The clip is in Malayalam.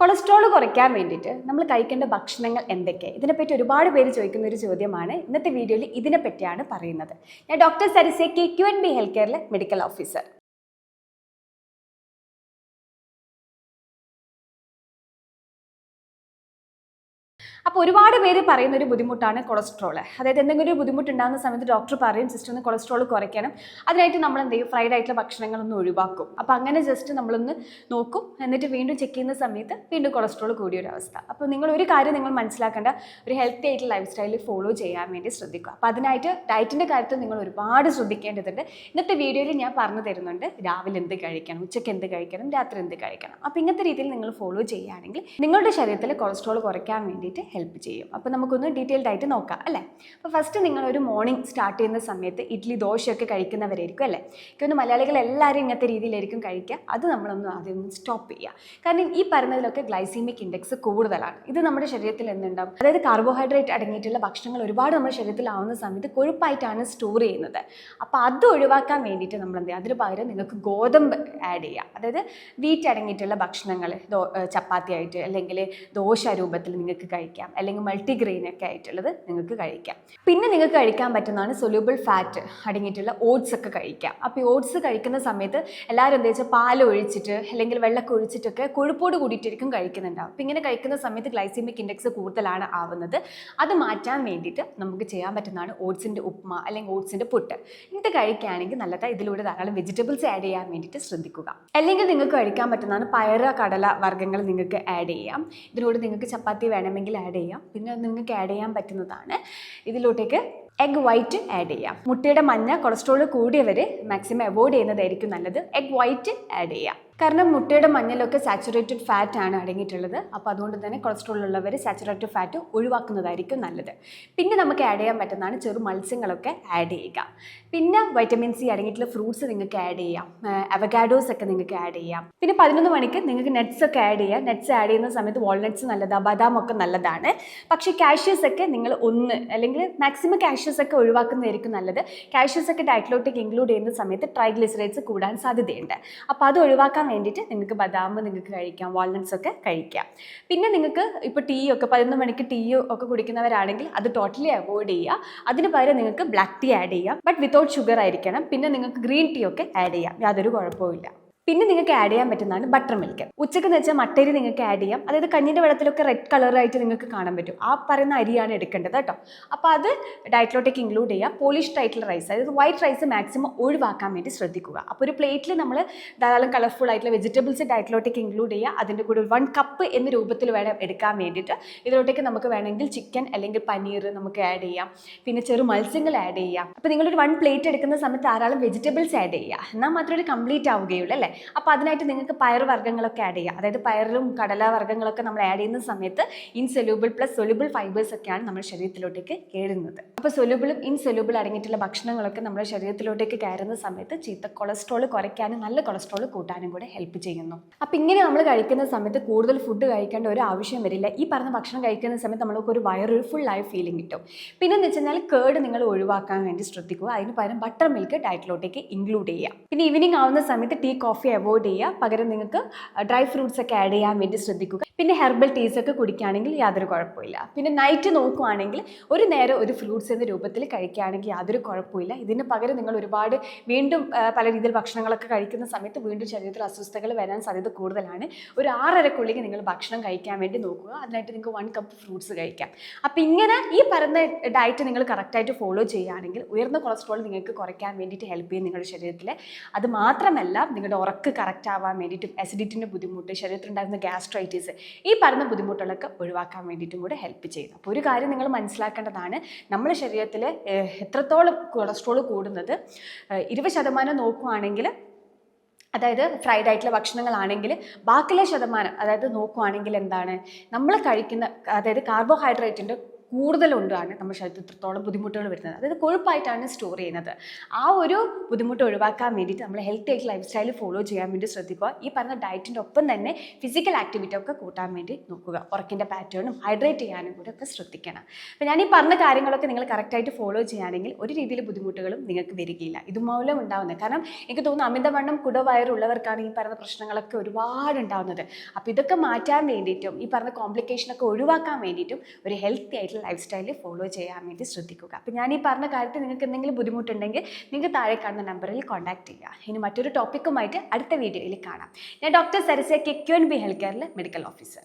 കൊളസ്ട്രോൾ കുറയ്ക്കാൻ വേണ്ടിയിട്ട് നമ്മൾ കഴിക്കേണ്ട ഭക്ഷണങ്ങൾ എന്തൊക്കെ? ഇതിനെപ്പറ്റി ഒരുപാട് പേര് ചോദിക്കുന്ന ഒരു ചോദ്യമാണ്. ഇന്നത്തെ വീഡിയോയിൽ ഇതിനെപ്പറ്റിയാണ് പറയുന്നത്. ഞാൻ doctor സരിസെ K Q N B health കെയറിലെ medical officer. അപ്പോൾ ഒരുപാട് പേര് പറയുന്ന ഒരു ബുദ്ധിമുട്ടാണ് കൊളസ്ട്രോൾ അതായത് എന്തെങ്കിലും ഒരു ബുദ്ധിമുട്ടുണ്ടാകുന്ന സമയത്ത് ഡോക്ടർ പറയും ജസ്റ്റ് ഒന്ന് കൊളസ്ട്രോൾ കുറയ്ക്കണം. അതിനായിട്ട് നമ്മൾ എന്ത് ചെയ്യും? ഫ്രൈഡ് ആയിട്ടുള്ള ഭക്ഷണങ്ങളൊന്നും ഒഴിവാക്കും. അപ്പോൾ അങ്ങനെ ജസ്റ്റ് നമ്മളൊന്ന് നോക്കും. എന്നിട്ട് വീണ്ടും ചെക്ക് ചെയ്യുന്ന സമയത്ത് വീണ്ടും കൊളസ്ട്രോൾ കൂടിയ ഒരു അവസ്ഥ അപ്പോൾ നിങ്ങൾ ഒരു കാര്യം നിങ്ങൾ മനസ്സിലാക്കേണ്ട ഒരു ഹെൽത്തി ആയിട്ടുള്ള ലൈഫ് സ്റ്റൈലിൽ ഫോളോ ചെയ്യാൻ വേണ്ടി ശ്രദ്ധിക്കുക. അപ്പോൾ അതിനായിട്ട് ഡയറ്റിന്റെ കാര്യത്തിൽ നിങ്ങൾ ഒരുപാട് ശ്രദ്ധിക്കേണ്ടതുണ്ട്. ഇന്നത്തെ വീഡിയോയിൽ ഞാൻ പറഞ്ഞു തരുന്നുണ്ട് രാവിലെ എന്ത് കഴിക്കണം ഉച്ചയ്ക്ക് എന്ത് കഴിക്കണം രാത്രി എന്ത് കഴിക്കണം. അപ്പോൾ ഇങ്ങനത്തെ രീതിയിൽ നിങ്ങൾ ഫോളോ ചെയ്യുകയാണെങ്കിൽ നിങ്ങളുടെ ശരീരത്തിൽ കൊളസ്ട്രോൾ കുറയ്ക്കാൻ വേണ്ടിയിട്ട് ഹെൽപ്പ് ചെയ്യും. അപ്പോൾ നമുക്കൊന്ന് ഡീറ്റെയിൽഡ് ആയിട്ട് നോക്കാം അല്ലേ? അപ്പോൾ ഫസ്റ്റ് നിങ്ങൾ ഒരു മോർണിംഗ് സ്റ്റാർട്ട് ചെയ്യുന്ന സമയത്ത് ഇഡ്ഡലി ദോശയൊക്കെ കഴിക്കുന്നവരായിരിക്കും അല്ലേ? ഇക്കൊന്ന് മലയാളികൾ എല്ലാവരും ഇങ്ങനത്തെ രീതിയിലായിരിക്കും കഴിക്കുക. അത് നമ്മളൊന്ന് ആദ്യം ഒന്ന് സ്റ്റോപ്പ് ചെയ്യുക. കാരണം ഈ പറയുന്നതിലൊക്കെ ഗ്ലൈസീമിക് ഇൻഡെക്സ് കൂടുതലാണ്. ഇത് നമ്മുടെ ശരീരത്തിൽ എന്തുണ്ടാവും? അതായത് കാർബോഹൈഡ്രേറ്റ് അടങ്ങിയിട്ടുള്ള ഭക്ഷണങ്ങൾ ഒരുപാട് നമ്മുടെ ശരീരത്തിൽ ആവുന്ന സമയത്ത് കൊഴുപ്പായിട്ടാണ് സ്റ്റോർ ചെയ്യുന്നത്. അപ്പോൾ അത് ഒഴിവാക്കാൻ വേണ്ടിയിട്ട് നമ്മൾ എന്ത് ചെയ്യുക അതിന് പകരം നിങ്ങൾക്ക് ഗോതമ്പ് ആഡ് ചെയ്യുക അതായത് വീറ്റ് അടങ്ങിയിട്ടുള്ള ഭക്ഷണങ്ങൾ ചപ്പാത്തി ആയിട്ട് അല്ലെങ്കിൽ ദോശ രൂപത്തിൽ നിങ്ങൾക്ക് കഴിക്കാം. അല്ലെങ്കിൽ മൾട്ടിഗ്രെയിൻ ഒക്കെ ആയിട്ടുള്ളത് നിങ്ങൾക്ക് കഴിക്കാം. പിന്നെ നിങ്ങൾക്ക് കഴിക്കാൻ പറ്റുന്നതാണ് സൊല്യൂബിൾ ഫാറ്റ് അടങ്ങിയിട്ടുള്ള ഓട്സ് ഒക്കെ കഴിക്കാം. അപ്പോൾ ഈ ഓട്സ് കഴിക്കുന്ന സമയത്ത് എല്ലാവരും എന്താ വെച്ചാൽ പാൽ ഒഴിച്ചിട്ട് അല്ലെങ്കിൽ വെള്ളമൊക്കെ ഒഴിച്ചിട്ടൊക്കെ കൊഴുപ്പോട് കൂടിയിട്ടായിരിക്കും കഴിക്കുന്നുണ്ടാവും അപ്പോൾ ഇങ്ങനെ കഴിക്കുന്ന സമയത്ത് ഗ്ലൈസിമിക് ഇൻഡെക്സ് കൂടുതലാണ് ആവുന്നത്. അത് മാറ്റാൻ വേണ്ടിയിട്ട് നമുക്ക് ചെയ്യാൻ പറ്റുന്നതാണ് ഓട്സിന്റെ ഉപ്മ അല്ലെങ്കിൽ ഓട്സിന്റെ പുട്ട്. ഇത് കഴിക്കുകയാണെങ്കിൽ നല്ലതാണ് ഇതിലൂടെ ധാരാളം വെജിറ്റബിൾസ് ആഡ് ചെയ്യാൻ വേണ്ടിയിട്ട് ശ്രദ്ധിക്കുക. അല്ലെങ്കിൽ നിങ്ങൾക്ക് കഴിക്കാൻ പറ്റുന്നതാണ് പയറ് കടല വർഗങ്ങൾ നിങ്ങൾക്ക് ആഡ് ചെയ്യാം. ഇതിലൂടെ നിങ്ങൾക്ക് ചപ്പാത്തി വേണമെങ്കിൽ ആഡ് ചെയ്യാം. പിന്നെ നിങ്ങൾക്ക് ആഡ് ചെയ്യാൻ പറ്റുന്നതാണ്. ഇതിലോട്ടേക്ക് എഗ് വൈറ്റ് ആഡ് ചെയ്യാം. മുട്ടയുടെ മഞ്ഞ കൊളസ്ട്രോൾ കൂടിയവർ മാക്സിമം അവോയ്ഡ് ചെയ്യുന്നതായിരിക്കും നല്ലത്. എഗ് വൈറ്റ് ആഡ് ചെയ്യാം. കാരണം മുട്ടയുടെ മഞ്ഞളൊക്കെ സാച്ചുറേറ്റഡ് ഫാറ്റ് ആണ് അടങ്ങിയിട്ടുള്ളത്. അപ്പോൾ അതുകൊണ്ട് തന്നെ കൊളസ്ട്രോൾ ഉള്ളവർ സാച്ചുറേറ്റഡ് ഫാറ്റ് ഒഴിവാക്കുന്നതായിരിക്കും നല്ലത്. പിന്നെ നമുക്ക് ആഡ് ചെയ്യാൻ പറ്റുന്നതാണ് ചെറു മത്സ്യങ്ങളൊക്കെ ആഡ് ചെയ്യുക. പിന്നെ വൈറ്റമിൻ സി അടങ്ങിയിട്ടുള്ള ഫ്രൂട്ട്സ് നിങ്ങൾക്ക് ആഡ് ചെയ്യാം. അവഗാഡോസ് ഒക്കെ നിങ്ങൾക്ക് ആഡ് ചെയ്യാം. പിന്നെ പതിനൊന്ന് മണിക്ക് നിങ്ങൾക്ക് നട്ട്സ് ഒക്കെ ആഡ് ചെയ്യാം. നട്ട്സ് ആഡ് ചെയ്യുന്ന സമയത്ത് വാൾനട്ട്സ് നല്ലതാണ് ബദാം ഒക്കെ നല്ലതാണ്. പക്ഷേ കാഷ്യൂസ് ഒക്കെ നിങ്ങൾ ഒന്ന് അല്ലെങ്കിൽ മാക്സിമം കാഷ്യൂസ് ഒക്കെ ഒഴിവാക്കുന്നതായിരിക്കും നല്ലത്. കാഷ്യൂസ് ഒക്കെ ഡയറ്റിലോട്ടേക്ക് ഇൻക്ലൂഡ് ചെയ്യുന്ന സമയത്ത് ട്രൈഗ്ലിസറൈഡ്സ് കൂടാൻ സാധ്യതയുണ്ട്. അപ്പോൾ അത് ഒഴിവാക്കാൻ വേണ്ടിയിട്ട് നിങ്ങൾക്ക് ബദാം നിങ്ങൾക്ക് കഴിക്കാം വാൾനട്ട്സ് ഒക്കെ കഴിക്കാം. പിന്നെ നിങ്ങൾക്ക് ഇപ്പോൾ ടീ ഒക്കെ പതിനൊന്ന് മണിക്ക് ടീ ഒക്കെ കുടിക്കുന്നവരാണെങ്കിൽ അത് ടോട്ടലി അവോയ്ഡ് ചെയ്യുക. അതിന് പകരം നിങ്ങൾക്ക് ബ്ലാക്ക് ടീ ആഡ് ചെയ്യാം. ബട്ട് വിത്തൗട്ട് ഷുഗർ ആയിരിക്കണം. പിന്നെ നിങ്ങൾക്ക് ഗ്രീൻ ടീ ഒക്കെ ആഡ് ചെയ്യാം. യാതൊരു കുഴപ്പമില്ല പിന്നെ നിങ്ങൾക്ക് ആഡ് ചെയ്യാൻ പറ്റുന്നതാണ് ബട്ടർ മിൽക്ക് ഉച്ചയ്ക്ക് എന്ന് വെച്ചാൽ മട്ടരി നിങ്ങൾക്ക് ആഡ് ചെയ്യാം. അതായത് കഞ്ഞിന്റെ വെള്ളത്തിലൊക്കെ റെഡ് കളറായിട്ട് നിങ്ങൾക്ക് കാണാൻ പറ്റും. ആ പറയുന്ന അരിയാണ് എടുക്കേണ്ടത് കേട്ടോ. അപ്പോൾ അത് ഡയറ്റിലോട്ടേക്ക് ഇൻക്ലൂഡ് ചെയ്യുക പോളിഷ് ആയിട്ടുള്ള റൈസ് അതായത് വൈറ്റ് റൈസ് മാക്സിമം ഒഴിവാക്കാൻ വേണ്ടി ശ്രദ്ധിക്കുക. അപ്പോൾ ഒരു പ്ലേറ്റിൽ നമ്മൾ ധാരാളം കളർഫുൾ ആയിട്ടുള്ള വെജിറ്റബിൾസ് ഡയറ്റിലോട്ടേക്ക് ഇൻക്ലൂഡ് ചെയ്യുക. അതിന്റെ കൂടെ വൺ കപ്പ് എന്ന രൂപത്തിൽ വേണം എടുക്കാൻ വേണ്ടിയിട്ട്. ഇതിലോട്ടേക്ക് നമുക്ക് വേണമെങ്കിൽ ചിക്കൻ അല്ലെങ്കിൽ പനീർ നമുക്ക് ആഡ് ചെയ്യാം. പിന്നെ ചെറു മത്സ്യങ്ങൾ ആഡ് ചെയ്യാം. അപ്പോൾ നിങ്ങളൊരു വൺ പ്ലേറ്റ് എടുക്കുന്ന സമയത്ത് ധാരാളം വെജിറ്റബിൾസ് ആഡ് ചെയ്യുക. എന്നാൽ മാത്രമേ ഒരു കംപ്ലീറ്റ് ആവുകയുള്ളൂ അല്ലേ? അപ്പോൾ അതിനായിട്ട് നിങ്ങൾക്ക് പയർ വർഗങ്ങളൊക്കെ ആഡ് ചെയ്യുക അതായത് പയറിലും കടല വർഗങ്ങളൊക്കെ നമ്മൾ ആഡ് ചെയ്യുന്ന സമയത്ത് ഇൻസൊല്യൂബിൾ പ്ലസ് സൊല്യൂബിൾ ഫൈബേഴ്സ് ഒക്കെയാണ് നമ്മുടെ ശരീരത്തിലോട്ടേക്ക് കയറുന്നത് അപ്പോൾ സൊല്യൂബിളും ഇൻസൊല്യൂബിൾ അടങ്ങിയിട്ടുള്ള ഭക്ഷണങ്ങളൊക്കെ നമ്മുടെ ശരീരത്തിലോട്ടേക്ക് കയറുന്ന സമയത്ത് ചീത്ത കൊളസ്ട്രോൾ കുറയ്ക്കാനും നല്ല കൊളസ്ട്രോൾ കൂട്ടാനും കൂടെ ഹെൽപ്പ് ചെയ്യുന്നു. അപ്പോൾ ഇങ്ങനെ നമ്മൾ കഴിക്കുന്ന സമയത്ത് കൂടുതൽ ഫുഡ് കഴിക്കേണ്ട ഒരു ആവശ്യം വരില്ല. ഈ പറഞ്ഞ ഭക്ഷണം കഴിക്കുന്ന സമയത്ത് നമ്മൾക്ക് ഒരു വയറൊരു ഫുൾ ആയ ഫീലിംഗ് കിട്ടും. പിന്നെ എന്ന് കേട് നിങ്ങൾ ഒഴിവാക്കാൻ വേണ്ടി ശ്രദ്ധിക്കുക. അതിന് പകരം ബട്ടർ മിൽക്ക് ഡയറ്റിലോട്ടേക്ക് ഇൻക്ലൂഡ് ചെയ്യുക പിന്നെ ഈവനിങ് ആവുന്ന സമയത്ത് ടീ കോഫി അവോയ്ഡ് ചെയ്യുക. പകരം നിങ്ങൾക്ക് ഡ്രൈ ഫ്രൂട്ട്സ് ഒക്കെ ആഡ് ചെയ്യാൻ വേണ്ടി ശ്രദ്ധിക്കുക. പിന്നെ ഹെർബൽ ടീസ് ഒക്കെ കുടിക്കുകയാണെങ്കിൽ യാതൊരു കുഴപ്പമില്ല പിന്നെ നൈറ്റ് നോക്കുവാണെങ്കിൽ ഒരു നേരം ഒരു ഫ്രൂട്ട്സ് എന്ന രൂപത്തിൽ കഴിക്കുകയാണെങ്കിൽ യാതൊരു കുഴപ്പമില്ല ഇതിന് പകരം നിങ്ങൾ ഒരുപാട് വീണ്ടും പല രീതിയിൽ ഭക്ഷണങ്ങളൊക്കെ കഴിക്കുന്ന സമയത്ത് വീണ്ടും ശരീരത്തിൽ അസ്വസ്ഥതകൾ വരാൻ സാധ്യത കൂടുതലാണ്. ഒരു ആറരക്കുള്ളിൽ നിങ്ങൾ ഭക്ഷണം കഴിക്കാൻ വേണ്ടി നോക്കുക. അതിനായിട്ട് നിങ്ങൾക്ക് വൺ കപ്പ് ഫ്രൂട്ട്സ് കഴിക്കാം. അപ്പോൾ ഇങ്ങനെ ഈ പറയുന്ന ഡയറ്റ് നിങ്ങൾ കറക്റ്റായിട്ട് ഫോളോ ചെയ്യുകയാണെങ്കിൽ ഉയർന്ന കൊളസ്ട്രോൾ നിങ്ങൾക്ക് കുറയ്ക്കാൻ വേണ്ടിയിട്ട് ഹെൽപ്പ് ചെയ്യും നിങ്ങളുടെ ശരീരത്തിൽ അത് മാത്രമല്ല നിങ്ങളുടെ ഉറക്ക് കറക്റ്റ് ആവാൻ വേണ്ടിയിട്ടും അസിഡിറ്റിന്റെ ബുദ്ധിമുട്ട് ശരീരത്തിലുണ്ടായിരുന്ന ഗ്യാസ്ട്രൈറ്റിസ് ഈ പറഞ്ഞ ബുദ്ധിമുട്ടുകളൊക്കെ ഒഴിവാക്കാൻ വേണ്ടിയിട്ടും കൂടെ ഹെൽപ്പ് ചെയ്യുന്നു. അപ്പോൾ ഒരു കാര്യം നിങ്ങൾ മനസ്സിലാക്കേണ്ടതാണ് നമ്മുടെ ശരീരത്തിൽ എത്രത്തോളം കൊളസ്ട്രോൾ കൂടുന്നത് ഇരുപത് ശതമാനം നോക്കുവാണെങ്കിൽ അതായത് ഫ്രൈഡ് ആയിട്ടുള്ള ഭക്ഷണങ്ങളാണെങ്കിൽ ബാക്കിയുള്ള ശതമാനം അതായത് നോക്കുവാണെങ്കിൽ എന്താണ് നമ്മൾ കഴിക്കുന്ന അതായത് കാർബോഹൈഡ്രേറ്റിന്റെ കൂടുതലുണ്ടാണ് നമ്മുടെ ശരീരത്തിൽ ഇത്രത്തോളം ബുദ്ധിമുട്ടുകൾ വരുന്നത്. അതായത് കൊഴുപ്പായിട്ടാണ് സ്റ്റോർ ചെയ്യുന്നത്. ആ ഒരു ബുദ്ധിമുട്ട് ഒഴിവാക്കാൻ വേണ്ടിയിട്ട് നമ്മൾ ഹെൽത്തി ആയിട്ട് ലൈഫ് സ്റ്റൈൽ ഫോളോ ചെയ്യാൻ വേണ്ടി ശ്രദ്ധിക്കുക. ഈ പറഞ്ഞ ഡയറ്റിന്റെ ഒപ്പം തന്നെ ഫിസിക്കൽ ആക്ടിവിറ്റി ഒക്കെ കൂട്ടാൻ വേണ്ടി നോക്കുക. ഉറക്കിന്റെ പാറ്റേണും ഹൈഡ്രേറ്റ് ചെയ്യാനും കൂടെ ഒക്കെ ശ്രദ്ധിക്കണം. അപ്പോൾ ഞാൻ ഈ പറഞ്ഞ കാര്യങ്ങളൊക്കെ നിങ്ങൾ കറക്റ്റായിട്ട് ഫോളോ ചെയ്യുകയാണെങ്കിൽ ഒരു രീതിയിൽ ബുദ്ധിമുട്ടുകളും നിങ്ങൾക്ക് വരികയില്ല. ഇതുമൂലം ഉണ്ടാവുന്നത്. കാരണം എനിക്ക് തോന്നുന്നു അമിതവണ്ണം കുടവയറുള്ളവർക്കാണ് ഈ പറഞ്ഞ പ്രശ്നങ്ങളൊക്കെ ഒരുപാട് ഉണ്ടാവുന്നത്. അപ്പോൾ ഇതൊക്കെ മാറ്റാൻ വേണ്ടിയിട്ടും ഈ പറഞ്ഞ കോംപ്ലിക്കേഷനൊക്കെ ഒഴിവാക്കാൻ വേണ്ടിയിട്ടും ഒരു ഹെൽത്തി ആയിട്ടുള്ള ലൈഫ് സ്റ്റൈൽ ഫോളോ ചെയ്യാൻ വേണ്ടി ശ്രദ്ധിക്കുക. അപ്പോൾ ഞാൻ ഈ പറഞ്ഞ കാര്യത്തിൽ നിങ്ങൾക്ക് എന്തെങ്കിലും ബുദ്ധിമുട്ടുണ്ടെങ്കിൽ നിങ്ങൾക്ക് താഴെ കാണുന്ന നമ്പറിൽ കോൺടാക്ട് ചെയ്യുക. ഇനി മറ്റൊരു ടോപ്പിക്കുമായിട്ട് അടുത്ത വീഡിയോയിൽ കാണാം. ഞാൻ doctor Sarasya K Q N B health കെയറിലെ medical officer